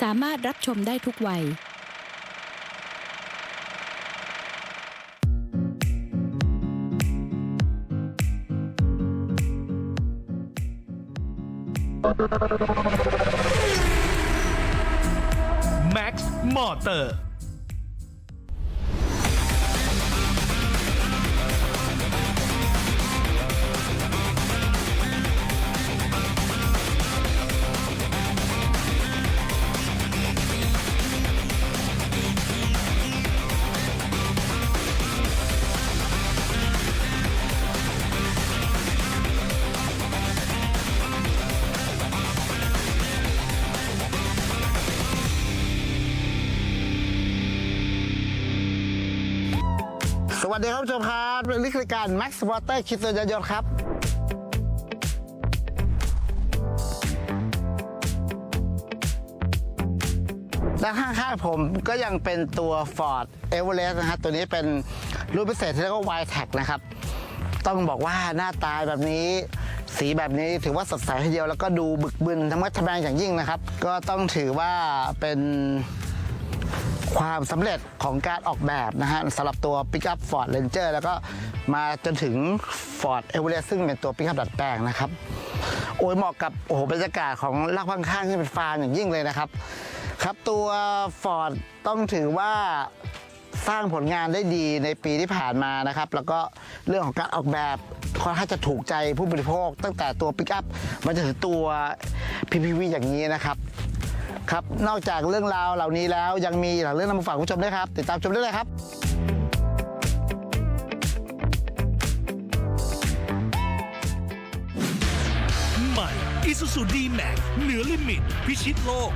สามารถรับชมได้ทุกวัย Max Motor สวัส ดีครับผู้ชมครับนี่คือการ Max Water คิดตัวยานยนต์ครับด้านข้างๆผมก็ยังเป็นตัว Ford Everest นะฮะตัวนี้เป็นรุ่นพิเศษที่เรียกว่า y t e c นะครับ ต้องบอกว่าหน้าตาแบบนี้ สีแบบนี้ถือว่าสดใสทีเดียวแล้วก็ดูบึกบึนธรรมะทแมงอย่างยิ่งนะครับ ก็ต้องถือว่าเป็น ความสำเร็จของการออกแบบนะฮะสำหรับตัว Pickup Ford Ranger แล้วก็มาจนถึง Ford Everest ซึ่งเป็นตัว Pickup ดัดแปลงนะครับ โอ้ยเหมาะกับโอ้โหบรรยากาศของลากข้างๆที่เป็นฟาร์มอย่างยิ่งเลยนะครับ ครับตัว Ford ต้องถือว่าสร้างผลงานได้ดีในปีที่ผ่านมานะครับ แล้วก็เรื่องของการออกแบบค่อนข้างจะถูกใจผู้บริโภค ตั้งแต่ตัว Pickup มาจนถึงตัว PPV อย่างนี้นะครับ ครับ นอกจากเรื่องราวเหล่านี้แล้วยังมีหลายเรื่องนำมาฝากคุณผู้ชมด้วยครับ ติดตามชมได้เลยครับ ใหม่ Isuzu D-Max เหนือลิมิต พิชิตโลก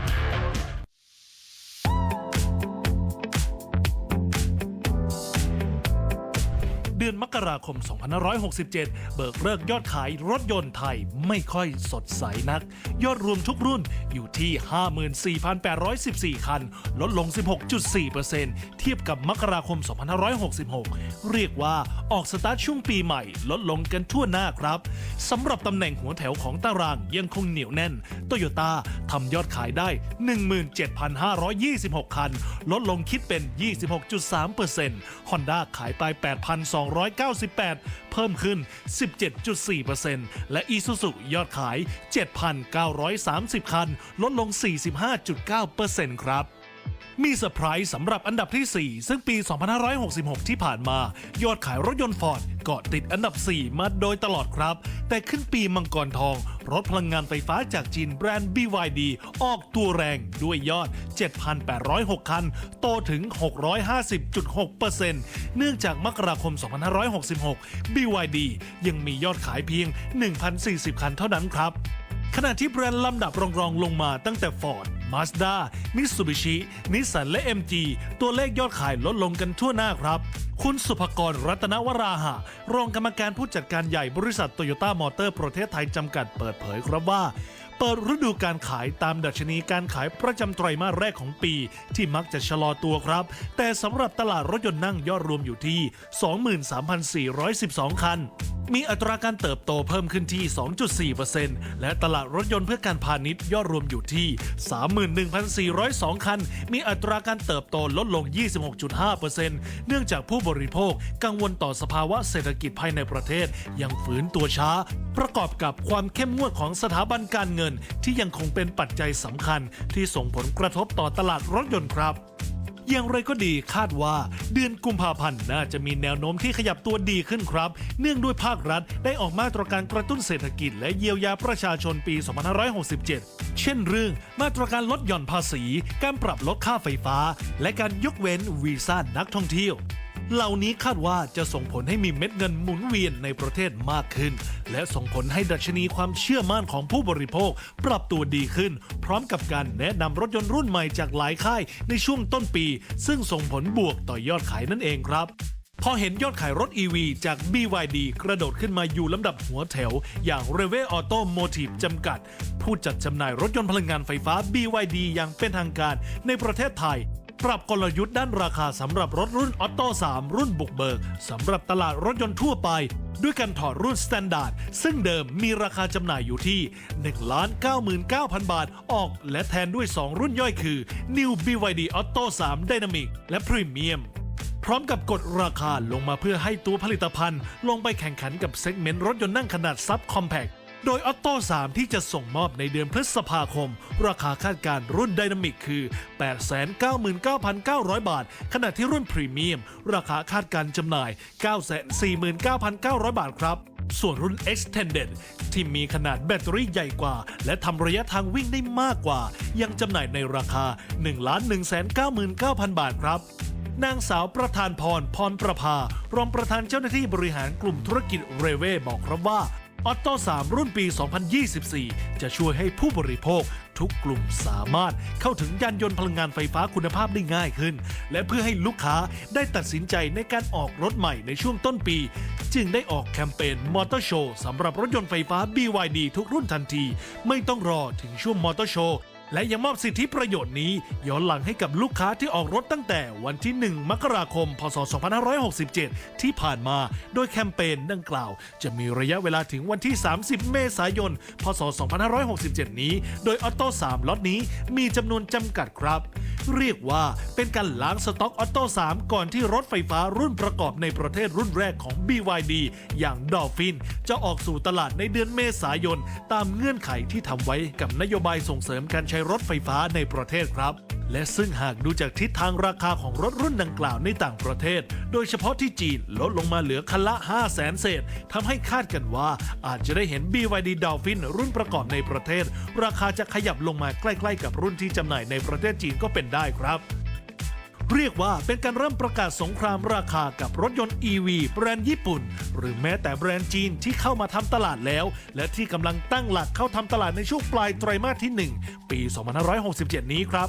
ดือนมกราคม 2567 เบิกเลิกยอดขายรถยนต์ไทยไม่ค่อยสดใสนัก ยอดรวมทุกรุ่นอยู่ที่ 54,814 คัน ลดลง 16.4%เทียบกับมกราคม 2566 เรียกว่าออกสตาร์ทช่วงปีใหม่ ลดลงกันทั่วหน้าครับสำหรับตำแหน่งหัวแถวของตารางยังคงเหนียวแน่นโตโยต้าทำยอดขายได้ 17,526 คัน ลดลงคิดเป็น 26.3% Honda ขายไป 8,2 8,298 เพิ่มขึ้น 17.4%และ Isuzu ยอดขาย 7,930 คัน ลดลง 45.9%ครับ มีเซอร์ไพรส์สำหรับอันดับที่ 4 ซึ่งปี 2566 ที่ผ่านมา ยอดขายรถยนต์ฟอร์ดเกาะติดอันดับ 4 มาโดยตลอดครับ แต่ขึ้นปีมังกรทอง รถพลังงานไฟฟ้าจากจีนแบรนด์ BYD ออกตัวแรงด้วยยอด 7,806 คัน โตถึง 650.6%เนื่องจากมกราคม 2566 BYD ยังมียอดขายเพียง 1,040 คันเท่านั้นครับ ขณะที่แบรนด์ลำดับรองๆลงมาตั้งแต่ Ford Mazda Mitsubishi Nissan และ MG ตัวเลขยอดขายลดลงกันทั่วหน้าครับ คุณสุภกรรัตนวราหะ รองกรรมการผู้จัดการใหญ่บริษัทโตโยต้ามอเตอร์ประเทศไทยจำกัดเปิดเผยครับว่าเปิดฤดูการขายตามดัชนีการขายประจำไตรมาสแรกของปี ที่มักจะชะลอตัวครับ แต่สำหรับตลาดรถยนต์นั่งยอดรวมอยู่ที่ 23,412 คัน มีอัตราการเติบโตเพิ่มขึ้นที่ 2.4%และตลาดรถยนต์เพื่อการพาณิชย์ยอดรวมอยู่ที่ 31,402 คัน มีอัตราการเติบโตลดลง 26.5%เนื่องจากผู้บริโภคกังวลต่อสภาวะเศรษฐกิจภายในประเทศยังฝืนตัวช้า ประกอบกับความเข้มงวดของสถาบันการเงิน ที่ยังคงเป็นปัจจัยสำคัญที่ส่งผลกระทบต่อตลาดรถยนต์ครับ อย่างไรก็ดีคาดว่า เดือนกุมภาพันธ์น่าจะมีแนวโน้มที่ขยับตัวดีขึ้นครับ เนื่องด้วยภาครัฐได้ออกมาตรการกระตุ้นเศรษฐกิจและเยียวยาประชาชนปี 2567 เช่นเรื่องมาตรการลดหย่อนภาษี การปรับลดค่าไฟฟ้า และการยกเว้นวีซ่านักท่องเที่ยว เหล่านี้คาดว่าจะส่งผลให้มีเม็ดเงินหมุนเวียนในประเทศมากขึ้น และส่งผลให้ดัชนีความเชื่อมั่นของผู้บริโภค ปรับตัวดีขึ้น พร้อมกับการแนะนำรถยนต์รุ่นใหม่จากหลายค่ายในช่วงต้นปี ซึ่งส่งผลบวกต่อยอดขายนั่นเองครับพอเห็นยอดขายรถ EV จาก BYD กระโดดขึ้นมาอยู่ลำดับหัวแถว อย่าง r e v e Auto Motive จำกัด ผู้จัดจำหน่ายรถยนต์พลังงานไฟฟ้า BYD อย่างเป็นทางการในประเทศไทย ปรับกลยุทธ์ด้านราคาสำหรับรถรุ่นออโต้3รุ่นบุกเบิกสำหรับตลาดรถยนต์ทั่วไป ด้วยการถอดรุ่นสแตนดาร์ดซึ่งเดิมมีราคาจำหน่ายอยู่ที่ 1,99,000 บาทออก และแทนด้วย 2 รุ่นย่อยคือ New BYD Auto 3 Dynamic และ Premium พร้อมกับกดราคาลงมาเพื่อให้ตัวผลิตภัณฑ์ ลงไปแข่งขันกับเซกเมนต์รถยนต์นั่งขนาดซับคอมแพ t โดยออโต้3ที่จะส่งมอบในเดือนพฤษภาคม ราคาคาดการณ์รุ่นไดนามิกคือ 899,900 บาท ขณะที่รุ่นพรีเมียม ราคาคาดการณ์จำหน่าย 949,900 บาทครับ ส่วนรุ่น Extended ที่มีขนาดแบตเตอรี่ใหญ่กว่า และทำระยะทางวิ่งได้มากกว่า ยังจำหน่ายในราคา 1,199,000 บาทครับนางสาวประธานพร พรประภารองประธานเจ้าหน้าที่บริหารกลุ่มธุรกิจเรเว่บอกครับว่า ออโต้3รุ่นปี 2024 จะช่วยให้ผู้บริโภคทุกกลุ่มสามารถเข้าถึงยานยนต์พลังงานไฟฟ้าคุณภาพได้ง่ายขึ้น และเพื่อให้ลูกค้าได้ตัดสินใจในการออกรถใหม่ในช่วงต้นปี จึงได้ออกแคมเปญมอเตอร์โชว์สำหรับรถยนต์ไฟฟ้า BYD ทุกรุ่นทันที ไม่ต้องรอถึงช่วงมอเตอร์โชว์ และยังมอบสิทธิประโยชน์นี้ ย้อนหลังให้กับลูกค้าที่ออกรถตั้งแต่วันที่ 1 มกราคม พศ 2567 ที่ผ่านมา โดยแคมเปญดังกล่าว จะมีระยะเวลาถึงวันที่ 30 เมษายน พศ 2567 นี้ โดยออโต้3ล็อตนี้มีจำนวนจำกัดครับ เรียกว่าเป็นการล้างสต็อกออโต้3ก่อนที่รถไฟฟ้ารุ่นประกอบในประเทศรุ่นแรกของ BYD อย่างดอ p ฟินจะออกสู่ตลาดในเดือนเมษายน ตามเงื่อนไขที่ทำไว้กับนโยบายส่งเสริมการใช้รถไฟฟ้าในประเทศครับ และซึ่งหากดูจากทิศทางราคาของรถรุ่นดังกล่าวในต่างประเทศ โดยเฉพาะที่จีนลดลงมาเหลือคันละ 5 0 0แสนเศษทำให้คาดกันว่าอาจจะได้เห็น BYD Dolphin รุ่นประกอบในประเทศ ราคาจะขยับลงมาใกล้ๆกับรุ่นที่จำหน่ายในประเทศจีนก็เป็นได้ครับเรียกว่าเป็นการเริ่มประกาศสงครามราคากับรถยนต์ EV แบรนด์ญี่ปุ่น หรือแม้แต่แบรนด์จีนที่เข้ามาทำตลาดแล้ว และที่กำลังตั้งหลักเข้าทำตลาดในช่วงปลายไตรมาสที่ 1 ปี 2567 นี้ครับ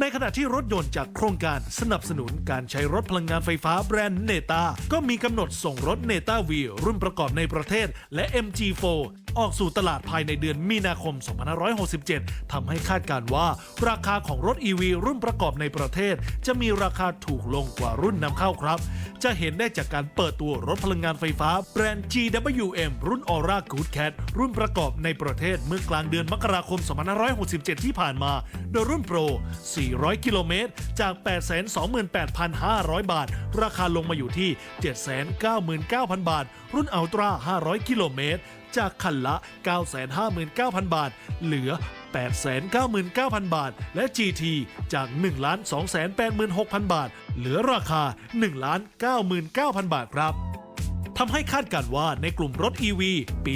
ในขณะที่รถยนต์จากโครงการสนับสนุนการใช้รถพลังงานไฟฟ้าแบรนด์เนตาก็มีกำหนดส่งรถเนตาวีรุ่นประกอบในประเทศ และ MG4 ออกสู่ตลาดภายในเดือนมีนาคม 2567 ทำให้คาดการว่า ราคาของรถ EV รุ่นประกอบในประเทศ จะมีราคาถูกลงกว่ารุ่นนำเข้าครับ จะเห็นได้จากการเปิดตัวรถพลังงานไฟฟ้าแบรนด์ GWM รุ่น Aura Good Cat รุ่นประกอบในประเทศเมื่อกลางเดือนมกราคม 2567 ที่ผ่านมา โดยรุ่นโปร400 กิโลเมตร จาก 828,500 บาท ราคาลงมาอยู่ที่ 799,000 บาท รุ่นอัลตร้า500 กิโลเมตร จากคันละ 959,000 บาท เหลือ 899,000 บาท และ GT จาก 1,286,000 บาท เหลือราคา 1,99,000 บาทครับทำให้คาดการณ์ว่าในกลุ่มรถ EV ปี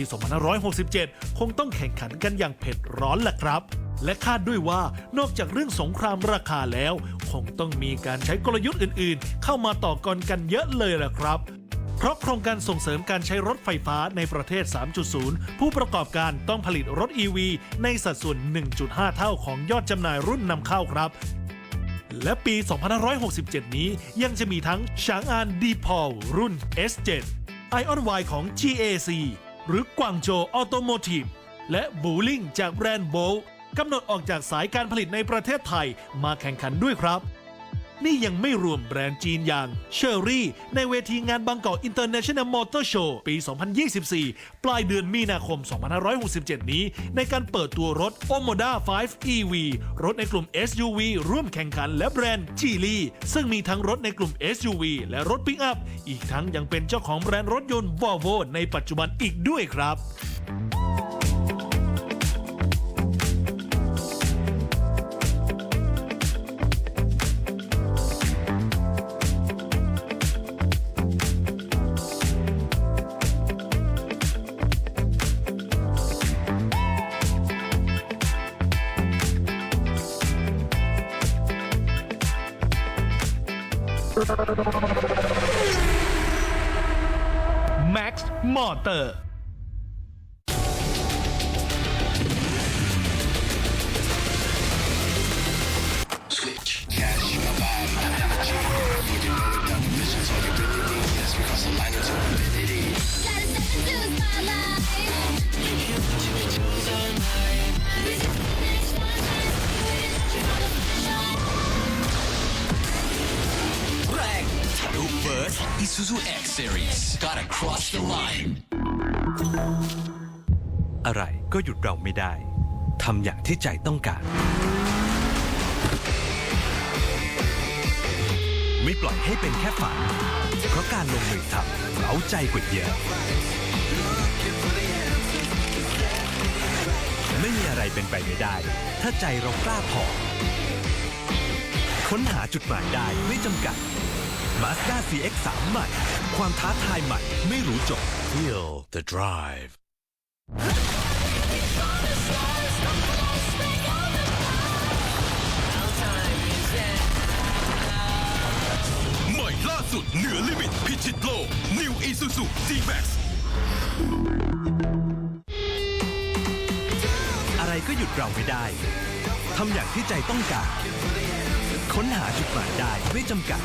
2567 คงต้องแข่งขันกันอย่างเผ็ดร้อนแหละครับ และคาดด้วยว่านอกจากเรื่องสงครามราคาแล้ว คงต้องมีการใช้กลยุทธ์อื่นๆ เข้ามาต่อกรกันเยอะเลยแหละครับ เพราะโครงการส่งเสริมการใช้รถไฟฟ้าในประเทศ 3.0 ผู้ประกอบการต้องผลิตรถ EV ในสัดส่วน 1.5 เท่าของยอดจำหน่ายรุ่นนำเข้าครับ และปี 2567 นี้ยังจะมีทั้งฉางอานดีพอลรุ่น S7 Ion Y ของ GAC หรือกวางโจออโตโมทีฟและบูลิงจากแบรนด์โบล กำหนดออกจากสายการผลิตในประเทศไทยมาแข่งขันด้วยครับ นี่ยังไม่รวมแบรนด์จีนอย่างเชอรี่ ในเวทีงานบางกอก International Motor Show ปี 2024 ปลายเดือนมีนาคม 2567 นี้ ในการเปิดตัวรถ Omoda 5 EV รถในกลุ่ม SUV ร่วมแข่งขันและแบรนด์จีลีซึ่งมีทั้งรถในกลุ่ม SUV และรถปิกอัพ อีกทั้งยังเป็นเจ้าของแบรนด์รถยนต์ Volvo ในปัจจุบันอีกด้วยครับ เตอร์ Isuzu X Series. Gotta cross the line. อะไรก็หยุดเราไม่ได้ทำอย่างที่ใจต้องการ ไม่ปล่อยให้เป็นแค่ฝัน เพราะการลงมือทำเราใจกว่าเยอะ ไม่มีอะไรเป็นไปไม่ได้ ถ้าใจเรากล้าพอ ค้นหาจุดหมายได้ไม่จำกัด Mazda CX-3 ใหม่ ความท้าทายใหม่ไม่รู้จบ Feel the drive. ใหม่ล่าสุดเหนือลิมิตพิชิตโลก New Isuzu D-Max อะไรก็หยุดเราไม่ได้ ทำอย่างที่ใจต้องการ ค้นหาจุดหมายได้ไม่จำกัด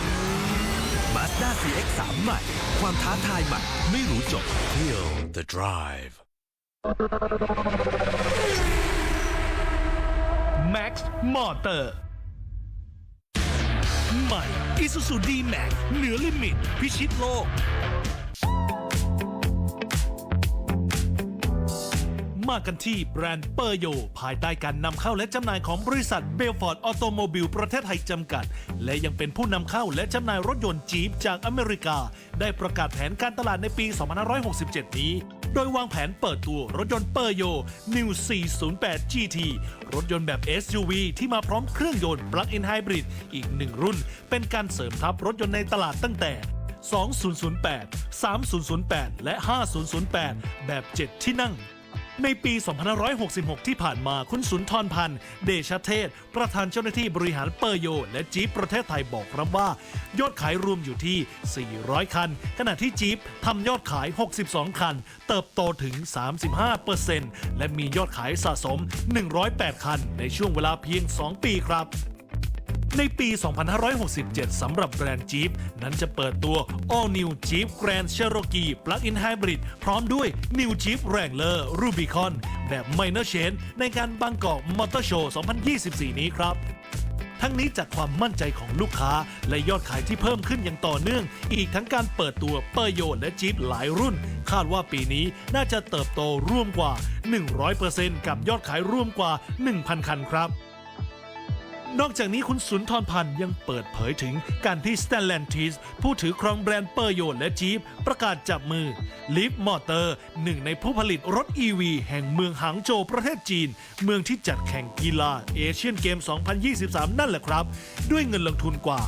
Mazda CX-3 ใหม่ ความท้าทายใหม่ ไม่รู้จบ Feel the drive. Max Motor ใหม่ Isuzu D-Max เหนือลิมิต พิชิตโลก มากันที่แบรนด์เปอร์โย ภายใต้การนำเข้าและจำหน่ายของบริษัทเบลฟอร์ดออโตโมบิลประเทศไทยจำกัด และยังเป็นผู้นำเข้าและจำหน่ายรถยนต์จีปจากอเมริกา ได้ประกาศแผนการตลาดในปี 2567 นี้ โดยวางแผนเปิดตัวรถยนต์เปอร์โย New 408 GT รถยนต์แบบ SUV ที่มาพร้อมเครื่องยนต์ Plug-in Hybrid อีกหนึ่งรุ่น เป็นการเสริมทัพรถยนต์ในตลาดตั้งแต่ 2008 3008 และ 5008 แบบ 7 ที่นั่ง ในปี 2566 ที่ผ่านมาคุณสุนทรพันธ์ เดชเทศ ประธานเจ้าหน้าที่บริหารเปอร์โย และจี๊ปประเทศไทยบอกครับว่า ยอดขายรวมอยู่ที่ 400 คัน ขณะที่จี๊ปทำยอดขาย 62 คัน เติบโตถึง 35%และมียอดขายสะสม 108 คัน ในช่วงเวลาเพียง 2 ปีครับ ในปี 2567 สำหรับแบรนด์ Jeep นั้นจะเปิดตัว All New Jeep Grand Cherokee Plug-in Hybrid พร้อมด้วย New Jeep Wrangler Rubicon แบบ Minor Change ในการบางกอกมอเตอร์โชว์ 2024 นี้ครับทั้งนี้จากความมั่นใจของลูกค้าและยอดขายที่เพิ่มขึ้นอย่างต่อเนื่อง อีกทั้งการเปิดตัวเปอร์โยและจี๊ปหลายรุ่น คาดว่าปีนี้น่าจะเติบโตร่วมกว่า 100%กับยอดขายร่วมกว่า 1,000 คันครับ นอกจากนี้คุณสุนทรพันธ์ยังเปิดเผยถึงการที่ s t a n l a n t i s ผู้ถือครองแบรนด์เปอร์โยและจี p ประกาศจับมือ l i v Motor หนึ่งในผู้ผลิตรถ EV แห่งเมืองหางโจวประเทศจีน เมืองที่จัดแข่งกีฬาเอเชียนเกม 2023 นั่นแหละครับ ด้วยเงินลงทุนกว่า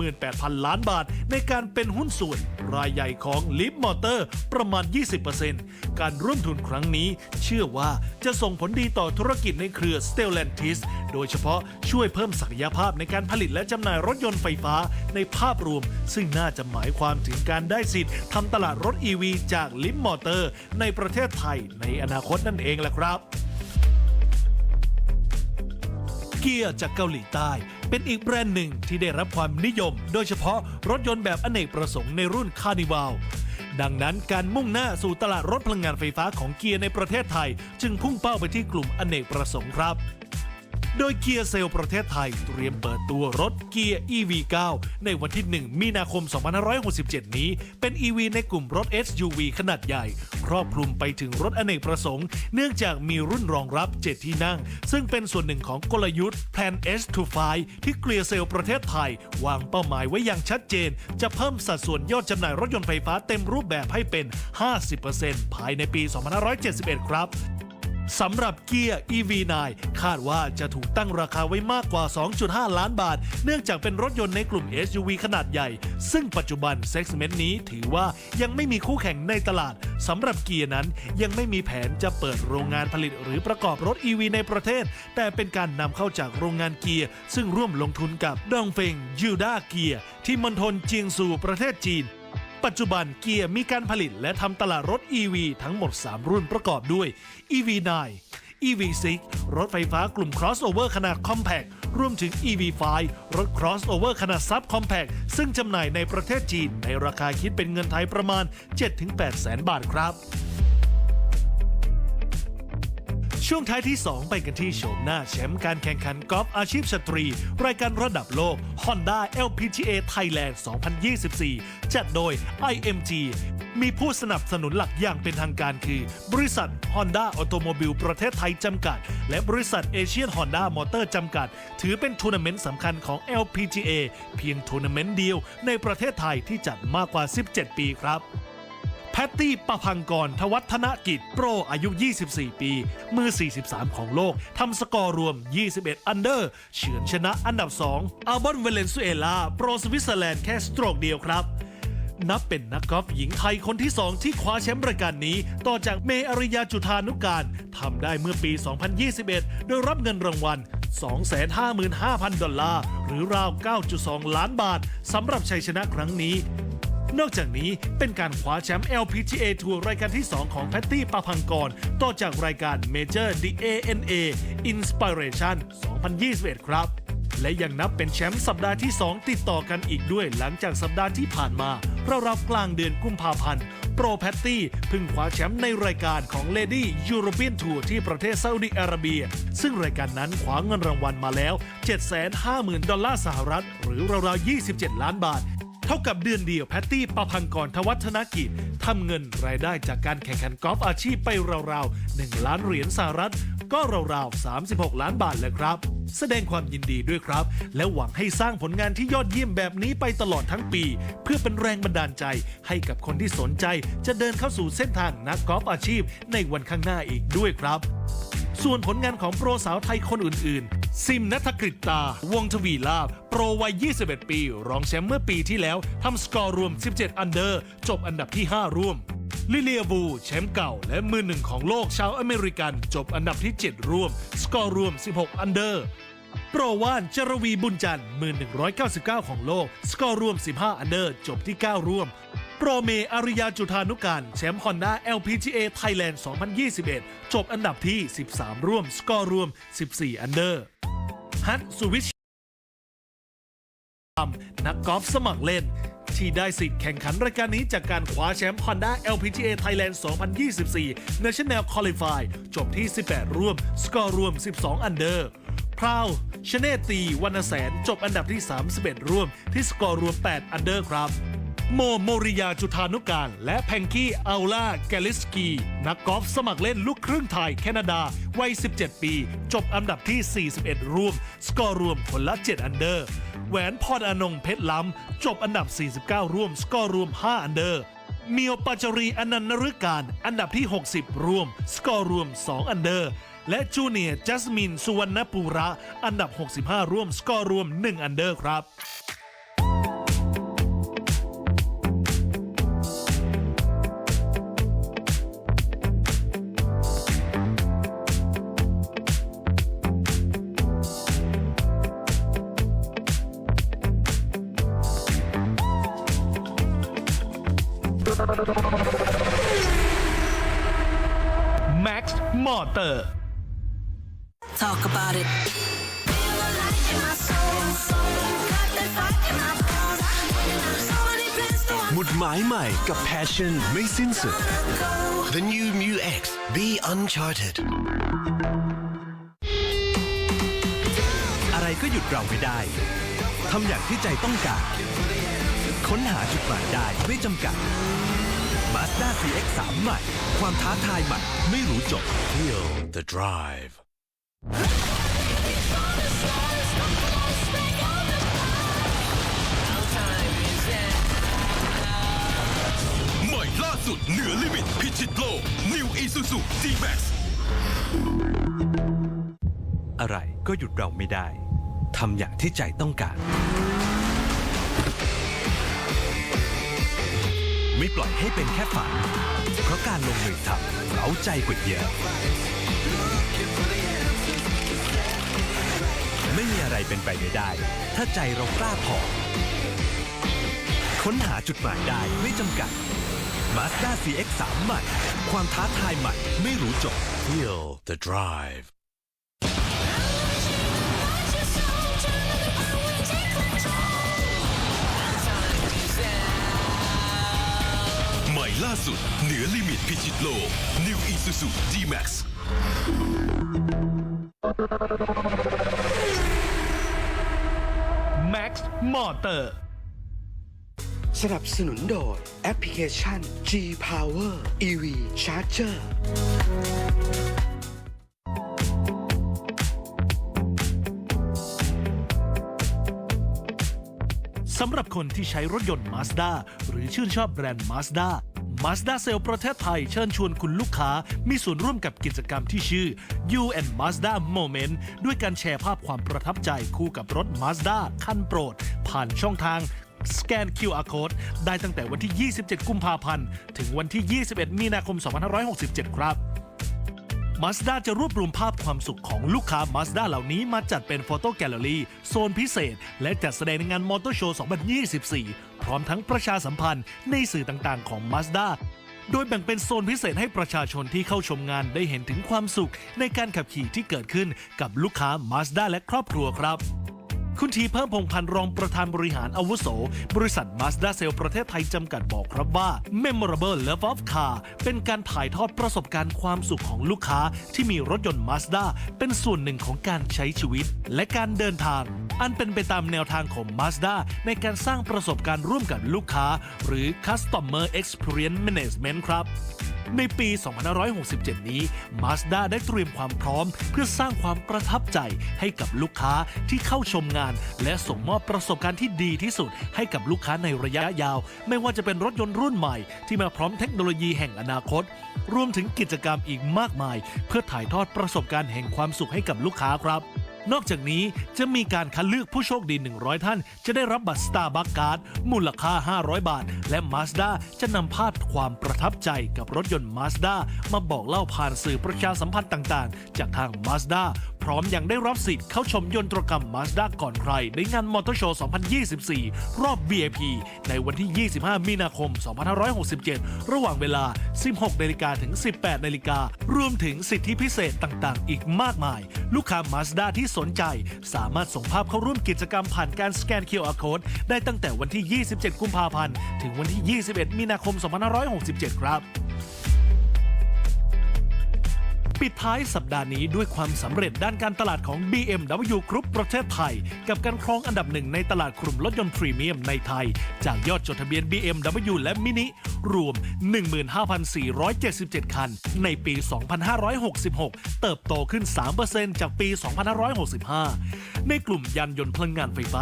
58,000 ล้านบาท ในการเป็นหุ้นส่วน รายใหญ่ของ l i v Motor ประมาณ 20%การร่วมทุนครั้งนี้เชื่อว่าจะส่งผลดีต่อธุรกิจในเครือ Stellantis โดยเฉพาะช่วยเพิ่มศักยภาพในการผลิตและจำหน่ายรถยนต์ไฟฟ้าในภาพรวม ซึ่งน่าจะหมายความถึงการได้สิทธิ์ทำตลาดรถ EV จากลิมมอเตอร์ ในประเทศไทยในอนาคตนั่นเองแหละครับเกียร์จากเกาหลีใต้ เป็นอีกแบรนด์หนึ่งที่ได้รับความนิยม โดยเฉพาะรถยนต์แบบอเนกประสงค์ในรุ่นคาร์นิวัลดังนั้นการมุ่งหน้าสู่ตลาดรถพลังงานไฟฟ้าของเกียร์ในประเทศไทย จึงพุ่งเป้าไปที่กลุ่มอเนกประสงค์ครับ โดยเกียร์เซลประเทศไทยเตรียมเปิดตัวรถเกียร์ EV9 ในวันที่ 1 มีนาคม 2567 นี้ เป็น EV ในกลุ่มรถ SUV ขนาดใหญ่ ครอบคลุมไปถึงรถอเนกประสงค์ เนื่องจากมีรุ่นรองรับ 7 ที่นั่ง ซึ่งเป็นส่วนหนึ่งของกลยุทธ์ Plan S25 ที่เกียร์เซลประเทศไทย วางเป้าหมายไว้อย่างชัดเจน จะเพิ่มสัดส่วนยอดจำหน่ายรถยนต์ไฟฟ้าเต็มรูปแบบให้เป็น 50%ภายในปี 2571 ครับ สำหรับเกียร์ EV9 คาดว่าจะถูกตั้งราคาไว้มากกว่า 2.5 ล้านบาท เนื่องจากเป็นรถยนต์ในกลุ่ม SUV ขนาดใหญ่ ซึ่งปัจจุบันเซ็กเมนต์นี้ถือว่ายังไม่มีคู่แข่งในตลาดสำหรับเกียร์นั้นยังไม่มีแผนจะเปิดโรงงานผลิตหรือประกอบรถ EV ในประเทศ แต่เป็นการนำเข้าจากโรงงานเกียร์ ซึ่งร่วมลงทุนกับดองเฟงยูด้าเกียร์ที่มณฑลเจียงซูประเทศจีน ปัจจุบันเกียร์มีการผลิตและทำตลาดรถ EV ทั้งหมด 3 รุ่นประกอบด้วย EV9 EV6 รถไฟฟ้ากลุ่ม crossover ขนาด compact รวมถึง EV5 รถ crossover ขนาด sub compact ซึ่งจำหน่ายในประเทศจีนในราคาคิดเป็นเงินไทยประมาณ 7-8 แสนบาทครับ ช่วงท้ายที่ 2 ไปกันที่โฉมหน้าแชมป์การแข่งขันกอล์ฟอาชีพสตรี รายการระดับโลก Honda LPGA Thailand 2024 จัดโดย IMG มีผู้สนับสนุนหลักอย่างเป็นทางการคือ บริษัท Honda Automobile ประเทศไทยจำกัด และบริษัท Asian Honda Motor จำกัด ถือเป็นทัวร์นาเมนต์สำคัญของ LPGA เพียงทัวร์นาเมนต์เดียวในประเทศไทยที่จัดมากกว่า 17 ปีครับ พตตี้ประพังกรทวัฒนกิจ โปรอายุ 24 ปี มือ 43 ของโลก ทำสกอร์รวม 21 อันเดอร์ เฉือนชนะอันดับ 2อัลบอนเวเลนซุเอลา โปรสวิตเซอร์แลนด์แค่สโตรกเดียวครับ นับเป็นนักกอล์ฟหญิงไทยคนที่ 2 ที่คว้าแชมป์รายการนี้ ต่อจากเมอริยาจุธานุการทำได้เมื่อปี 2021 โดยรับเงินรางวัล 255,000 ดอลลาร์ หรือราว 9.2 ล้านบาทสำหรับชัยชนะครั้งนี้ นอกจากนี้เป็นการคว้าแชมป์ LPGA ทัวร์รายการที่ 2 ของแพตตี้ปาพังกร ต่อจากรายการ Major The ANA Inspiration 2021 ครับ และยังนับเป็นแชมป์สัปดาห์ที่ 2 ติดต่อกันอีกด้วยหลังจากสัปดาห์ที่ผ่านมาเรารับกลางเดือนกุมภาพันธ์โปรแพตตี้พิ่งคว้าแชมป์ในรายการของ Lady European Tour ที่ประเทศซาอุดิอาระเบีย ซึ่งรายการนั้นคว้าเงินรางวัลมาแล้ว 750,000 ดอลลาร์สหรัฐ หรือราวๆ 27 ล้านบาท เท่ากับเดือนเดียวแพตตี้ประพังกรทวัฒนกิจทำเงินรายได้จากการแข่งขันกอล์ฟอาชีพไปราวๆ 1 ล้านเหรียญสหรัฐ ก็ราวๆ 36 ล้านบาทเลยครับ แสดงความยินดีด้วยครับ และหวังให้สร้างผลงานที่ยอดเยี่ยมแบบนี้ไปตลอดทั้งปี เพื่อเป็นแรงบันดาลใจ ให้กับคนที่สนใจจะเดินเข้าสู่เส้นทางนักกอล์ฟอาชีพในวันข้างหน้าอีกด้วยครับ ส่วนผลงานของโปรสาวไทยคนอื่นๆ ซิมนัทกฤตตา วงทวีลาบ โปรวัย 21 ปี รองแชมป์เมื่อปีที่แล้วทำสกอร์รวม 17 อันเดอร์ จบอันดับที่ 5 ร่วม ลิเลียบู แชมป์เก่าและมือหนึ่งของโลกชาวอเมริกัน จบอันดับที่ 7 ร่วม สกอร์รวม 16 อันเดอร์โปรว่านจรวีบุญจันทร์มือ199 ของโลก สกอร์รวม 15 อันเดอร์ จบที่ 9 ร่วม โปรเมอาริยาจุธานุการแชมป์ Honda LPGA Thailand 2021 จบอันดับที่ 13 ร่วม สกอร์รวม 14 อันเดอร์ ฮัตสุวิชนักกอล์ฟสมัครเล่น ที่ได้สิทธิ์แข่งขันรายการนี้จากการคว้าแชมป์ Honda LPGA Thailand 2024 National Qualify จบที่ 18 ร่วม สกอร์รวม 12 อันเดอร์พราวชเนตตีวรรณแสน จบอันดับที่ 31 ร่วม ที่สกอร์รวม 8 อันเดอร์ครับ โมโมริยาจุธานุการ และแพงกี้อัลล่าแกลิสกี นักกอล์ฟสมัครเล่นลูกครึ่งไทยแคนาดา วัย 17 ปี จบอันดับที่ 41ร่วม สกอร์รวมคนละ 7 อันเดอร์ แหวนพรอนงเพชรล้ำ จบอันดับ 49ร่วม สกอร์รวม 5 อันเดอร์เมียวปัจจรีอนันต์นฤการ อันดับที่ 60ร่วม สกอร์รวม 2 อันเดอร์ และจูเนียร์จัสมิน สุวรรณปูระ อันดับ 65 ร่วม สกอร์รวม 1 อันเดอร์ครับ กับ Passion ไม่สิ้นสุด The new Mu X. Be uncharted. อะไรก็หยุดเราไม่ได้ ทำอย่างที่ใจต้องการ ค้นหาจุดหมายได้ไม่จำกัด Mazda CX-3 ใหม่ ความท้าทายใหม่ ไม่รู้จบ Feel the drive. สุดเหนือลิมิตพิชิตโลก New Isuzu D-Max อะไรก็หยุดเราไม่ได้ ทำอย่างที่ใจต้องการ ไม่ปล่อยให้เป็นแค่ฝัน เพราะการลงมือทำเราใจกว่าเยอะ ไม่มีอะไรเป็นไปไม่ได้ ถ้าใจเรากล้าพอ ค้นหาจุดหมายได้ไม่จำกัด Mazda CX-3 ใหม่ ความท้าทายใหม่ไม่รู้จบ Feel the drive. ใหม่ล่าสุด เหนือลิมิตพิชิตโลก New Isuzu D-Max Max Motor สนับสนุนโดยแอปพลิเคชัน G Power EV Charger สำหรับคนที่ใช้รถยนต์ Mazda หรือชื่นชอบแบรนด์ Mazda Mazda Sale ประเทศไทยเชิญชวนคุณลูกค้า มีส่วนร่วมกับกิจกรรมที่ชื่อ You and Mazda Moment ด้วยการแชร์ภาพความประทับใจคู่กับรถ Mazda คันโปรด ผ่านช่องทาง สแกน QR Code ได้ตั้งแต่วันที่ 27 กุมภาพันธ์ ถึงวันที่ 21 มีนาคม 2567 ครับ Mazda จะรวบรวมภาพความสุขของลูกค้า Mazda เหล่านี้มาจัดเป็นโฟโต้แกลเลอรี่โซนพิเศษ และจัดแสดงในงานมอเตอร์โชว์ 2024 พร้อมทั้งประชาสัมพันธ์ในสื่อต่างๆ ของ Mazda โดยแบ่งเป็นโซนพิเศษให้ประชาชนที่เข้าชมงานได้เห็นถึงความสุขในการขับขี่ที่เกิดขึ้นกับลูกค้า Mazda และครอบครัวครับ คุณทีเพิ่มพงพันธ์รองประธานบริหารอาวุโส บริษัท Mazda c e l ประเทศไทยจำกัดบอกครับว่า Memorable Love of Car เป็นการถ่ายทอดประสบการณ์ความสุขของลูกค้าที่มีรถยนต์ Mazda เป็นส่วนหนึ่งของการใช้ชีวิต และการเดินทาง อันเป็นไปตามแนวทางของ Mazda ในการสร้างประสบการณ์ร่วมกับลูกค้า หรือ Customer Experience Management ครับ ในปี 2567 นี้ Mazda ได้เตรียมความพร้อม เพื่อสร้างความประทับใจให้กับลูกค้าที่เข้าชมงาน และส่งมอบประสบการณ์ที่ดีที่สุด ให้กับลูกค้าในระยะยาว ไม่ว่าจะเป็นรถยนต์รุ่นใหม่ ที่มาพร้อมเทคโนโลยีแห่งอนาคต รวมถึงกิจกรรมอีกมากมาย เพื่อถ่ายทอดประสบการณ์แห่งความสุขให้กับลูกค้าครับ นอกจากนี้จะมีการคัดเลือกผู้โชคดี 100 ท่าน จะได้รับบัตร Starbucks Card มูลค่า 500 บาท และ Mazda จะนำภาพความประทับใจกับรถยนต์ Mazda มาบอกเล่าผ่านสื่อประชาสัมพันธ์ต่างๆ จากทาง Mazda พร้อมยังได้รับสิทธิ์เข้าชมยนตรกรรม Mazda ก่อนใคร ในงานมอเตอร์โชว์ 2024 รอบ VIP ในวันที่ 25 มีนาคม 2567 ระหว่างเวลา 16นาฬิกาถึง 18นาฬิการวมถึงสิทธิพิเศษต่างๆ อีกมากมาย ลูกค้า Mazda ที่สนใจ สามารถส่งภาพเข้าร่วมกิจกรรมผ่านการสแกน QR Code ได้ตั้งแต่วันที่ 27 กุมภาพันธ์ ถึงวันที่ 21 มีนาคม 2567 ครับ ปิดท้ายสัปดาห์นี้ด้วยความสำเร็จด้านการตลาดของ BMW Group ประเทศไทย กับการครองอันดับหนึ่งในตลาดกลุ่มรถยนต์พรีเมียมในไทย จากยอดจดทะเบียน BMW และ Mini รวม 15,477 คัน ในปี 2566 เติบโตขึ้น 3%จากปี 2565 ในกลุ่มยานยนต์พลังงานไฟฟ้า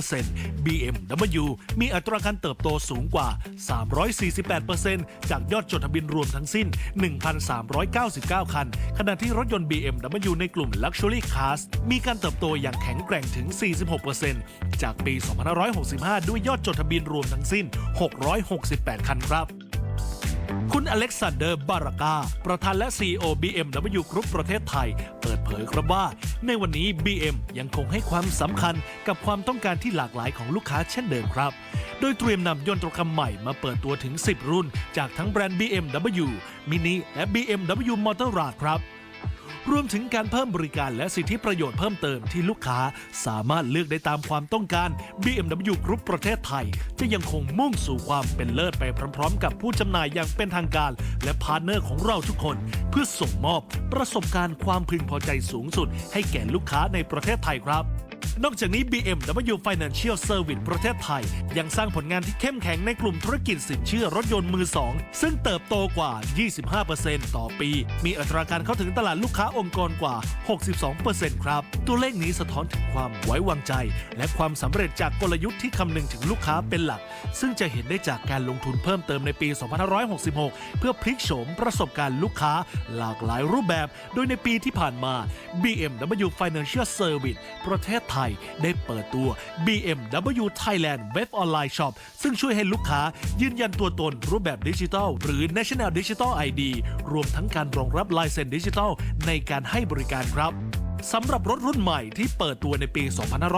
100% BMW มีอัตราการเติบโตสูงกว่า 348%จากยอดจดทะเบียนรวมทั้งสิ้น 1,399 คัน ขณะที่รถยนต์ BMW ในกลุ่ม Luxury Cars มีการเติบโตอย่างแข็งแกร่งถึง 46%จากปี 2565 ด้วยยอดจดทะเบียนรวมทั้งสิ้น 668 คันครับ คุณอเล็กซานเดอร์บารากาประธานและ CEO BMW Group ประเทศไทย เปิดเผยครับว่า ในวันนี้ BM ยังคงให้ความสำคัญกับความต้องการที่หลากหลายของลูกค้าเช่นเดิมครับโดยเตรียมนำยนตรกรรมใหม่มาเปิดตัวถึง 10 รุ่น จากทั้งแบรนด์ BMW Mini และ BMW Motorrad ครับ รวมถึงการเพิ่มบริการและสิทธิประโยชน์เพิ่มเติมที่ลูกค้าสามารถเลือกได้ตามความต้องการ BMW Group ประเทศไทย จะยังคงมุ่งสู่ความเป็นเลิศไปพร้อมๆ กับผู้จำหน่ายอย่างเป็นทางการ และพาร์ทเนอร์ของเราทุกคน เพื่อส่งมอบประสบการณ์ความพึงพอใจสูงสุด ให้แก่ลูกค้าในประเทศไทยครับ นอกจากนี้ BMW Financial Service ประเทศไทย ยังสร้างผลงานที่เข้มแข็งในกลุ่มธุรกิจสินเชื่อรถยนต์มือสองซึ่งเติบโตกว่า 25%ต่อปี มีอัตราการเข้าถึงตลาดลูกค้าองค์กรกว่า 62%ครับ ตัวเลขนี้สะท้อนถึงความไว้วางใจ และความสำเร็จจากกลยุทธ์ที่คำนึงถึงลูกค้าเป็นหลัก ซึ่งจะเห็นได้จากการลงทุนเพิ่มเติมในปี 2566 เพื่อพลิกโฉมประสบการณ์ลูกค้าหลากหลายรูปแบบ โดยในปีที่ผ่านมา BMW Financial Service ประเทศไทย ได้เปิดตัว BMW Thailand Web Online Shop ซึ่งช่วยให้ลูกค้ายืนยันตัวตนรูปแบบดิจิทัล หรือ National Digital ID รวมทั้งการรองรับลายเซ็นดิจิทัลในการให้บริการครับ สำหรับรถรุ่นใหม่ที่เปิดตัวในปี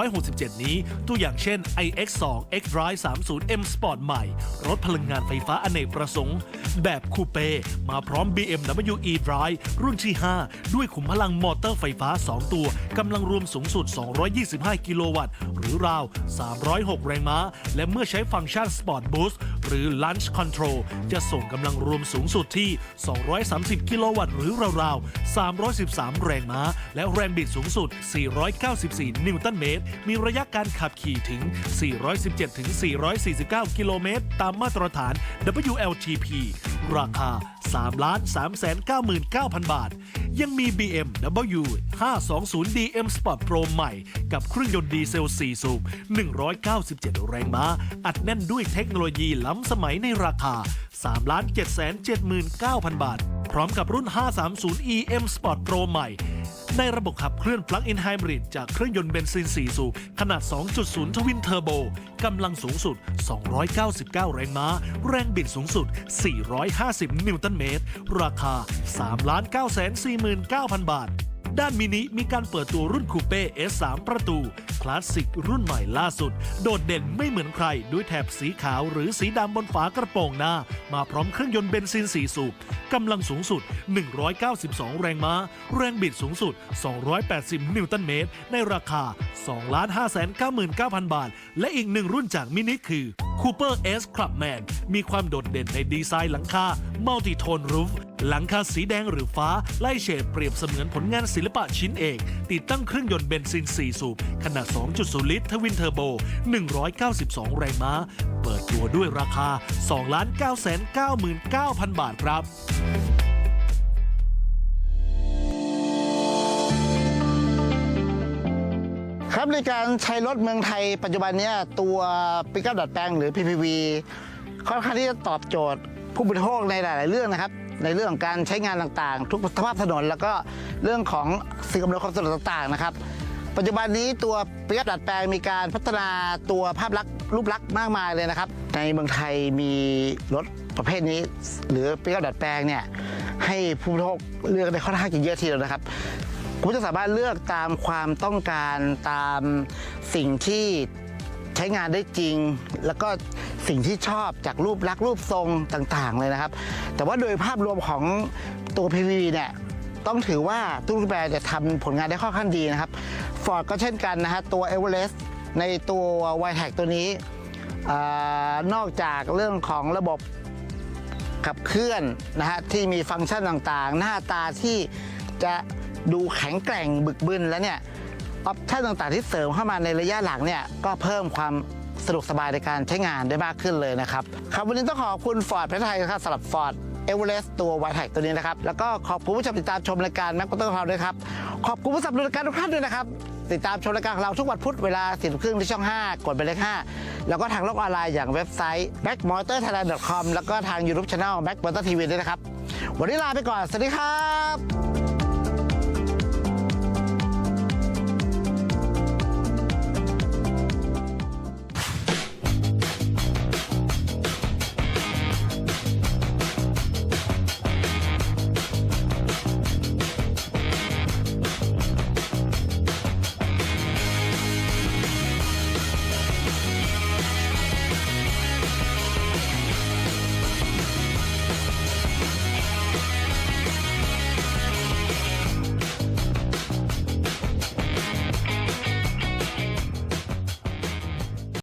2567 นี้ ตัวอย่างเช่น iX2 xDrive 30 M Sport ใหม่ รถพลังงานไฟฟ้าอเนกประสงค์ แบบคูเป้มาพร้อม BMW e-Drive รุ่นที่ 5 ด้วยขุมพลังมอเตอร์ไฟฟ้า 2 ตัวกำลังรวมสูงสุด 225 กิโลวัตต์ หรือราว 306 แรงม้า และเมื่อใช้ฟังก์ชัน Sport Boost หรือ Launch Control จะส่งกำลังรวมสูงสุดที่ 230 กิโลวัตต์ หรือราวๆ313 แรงม้า และแรงบิดสูงสุด 494 นิวตันเมตร มีระยะการขับขี่ถึง 417-449 กิโลเมตร ตามมาตรฐาน WLTP ราคา 3 3 9 9 0 0 0 บาท ยังมี BMW 520 DM Sport Pro ใหม่ กับเครื่องยนต์ดีเซล 4 สูบ 197 แรงม้า อัดแน่นด้วยเทคโนโลยีล้ำสมัยในราคา 3 7 7 9 0 0 0 บาท พร้อมกับรุ่น 530 EM Sport Pro ใหม่ ในระบบขับเคลื่อน Plug-in Hybrid จากเครื่องยนต์เบนซิน 4 สูบขนาด 2.0 ทวินเทอร์โบกำลังสูงสุด 299 แรงม้า แรงบิดสูงสุด 450 นิวตันเมตร ราคา 3,949,000 บาท ด้านมินิมีการเปิดตัวรุ่นคูเป้ S3 ประตู คลาสสิกรุ่นใหม่ล่าสุด โดดเด่นไม่เหมือนใคร ด้วยแถบสีขาวหรือสีดำบนฝากระโปรงหน้า มาพร้อมเครื่องยนต์เบนซิน 4 สูบกำลังสูงสุด 192 แรงม้า แรงบิดสูงสุด 280 นิวตันเมตร ในราคา 2,599,000 บาท และอีกหนึ่งรุ่นจากมินิคือ Cooper S Clubman มีความโดดเด่นในดีไซน์หลังคา Multi-tone Roof หลังคาสีแดงหรือฟ้าไล่เฉดเปรียบเสมือนผลงานศิลปะชิ้นเอก ติดตั้งเครื่องยนต์เบนซิน 4 สูบ ขนาด 2.0 ลิตรทวินเทอร์โบ 192 แรงม้า เปิดตัวด้วยราคา 2,999,000 บาทครับครับในการใช้รถเมืองไทยปัจจุบันเนี้ยตัวปิกอัพดัดแปลงหรือ PPV ค่อนข้างที่จะตอบโจทย์ผู้บริโภคในหลาย ๆ เรื่องนะครับ ในเรื่องการใช้งานต่างๆ ทุกสภาพถนน แล้วก็เรื่องของสิ่งอำนวยความสะดวกต่างๆนะครับ ปัจจุบันนี้ตัวปิกอัพดัดแปลงมีการพัฒนาตัวภาพลักษณ์รูปลักษณ์มากมายเลยนะครับ ในเมืองไทยมีรถประเภทนี้ หรือปิกอัพดัดแปลงเนี่ยให้ผู้บริโภคเลือกได้ค่อนข้างจะเยอะทีเดียวนะครับคุณจะสามารถเลือกตามความต้องการตามสิ่งที่ ใช้งานได้จริง แล้วก็สิ่งที่ชอบจากรูปลักษณ์รูปทรงต่างๆ เลยนะครับ แต่ว่าโดยภาพรวมของตัว PV เนี่ยต้องถือว่าตู้รูปแบบจะทำผลงานได้ค่อนข้างดีนะครับ Ford ก็เช่นกันนะฮะตัว e v e r e s t ในตัว y t e c ตัวนี้อนอกจากเรื่องของระบบขับเคลื่อนนะฮะที่มีฟังก์ชันต่างๆ หน้าตาที่จะดูแข็งแกร่งบึกบึนแล้วเนี่ย ออปชั่นต่างๆที่เสริมเข้ามาในระยะหลังเนี่ยก็เพิ่มความสะดวกสบายในการใช้งานได้มากขึ้นเลยนะครับครับวันนี้ต้องขอบคุณ Ford ประเทศไทยนะครับสำหรับ Ford e v e r e s t ตัว y t e c ตัวนี้นะครับ แล้วก็ขอบคุณผู้ชมติดตามชมรายการแม็กซ์ต้นเราด้วยครับ ขอบคุณผู้สนับสนุนรายการทุกท่านด้วยนะครับ ติดตามชมรายการของเราทุกวันพุธเวลาสี่ครึ่งที่ช่อง 5 กดไปเลข 5 แล้วก็ทางโลกออนไลน์อย่างเว็บไซต์ backmotorthailand.com แล้วก็ทาง YouTube Channel Back Motor TV ด้วยนะครับ วันนี้ลาไปก่อน สวัสดีครับ